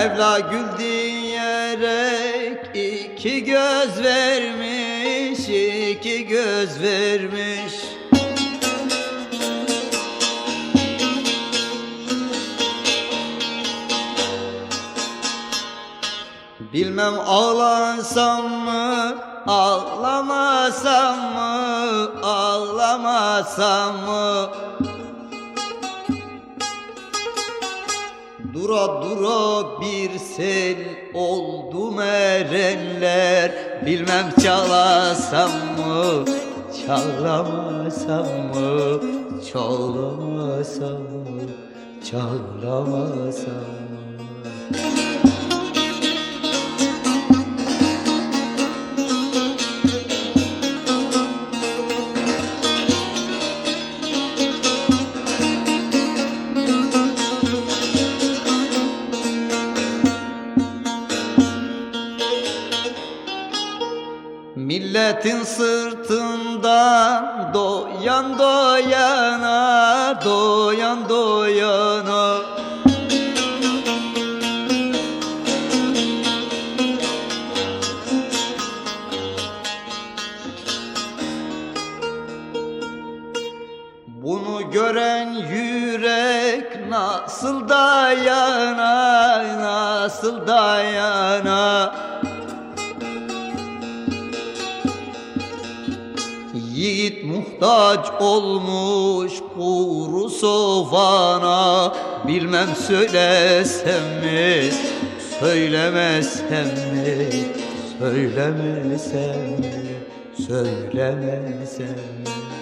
Mevla gül diyerek iki göz vermiş, iki göz vermiş. Bilmem ağlasam mı, ağlamasam mı, ağlamasam mı? Dura dura bir sel oldu erenler Bilmem çalasam mı, çalamasam mı Çalamasam mı, çalamasam mı Milletin sırtından doyan doyana, doyan doyana. Bunu gören yürek nasıl dayana, nasıl dayana Yiğit muhtaç olmuş kuru sofana. Bilmem söylesem mi, söylemesem mi Söylemesem mi, söylemesem mi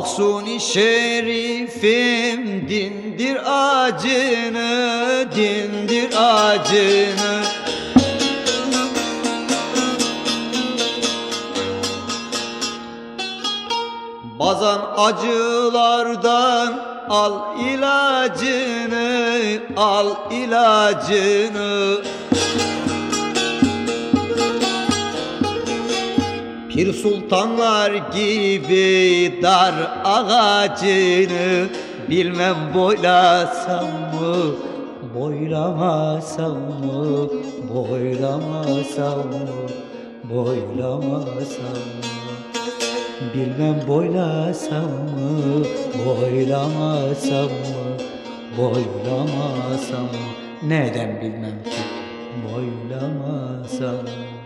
Mahsuni şerifim dindir acını, dindir acını. Bazan acılardan al ilacını, al ilacını Pir sultanlar gibi dar ağacını Bilmem boylasam mı, boylamasam mı Boylamasam mı, boylamasam mı? Bilmem boylasam mı, boylamasam mı Boylamasam mı, neden bilmem ki Boylamasam mı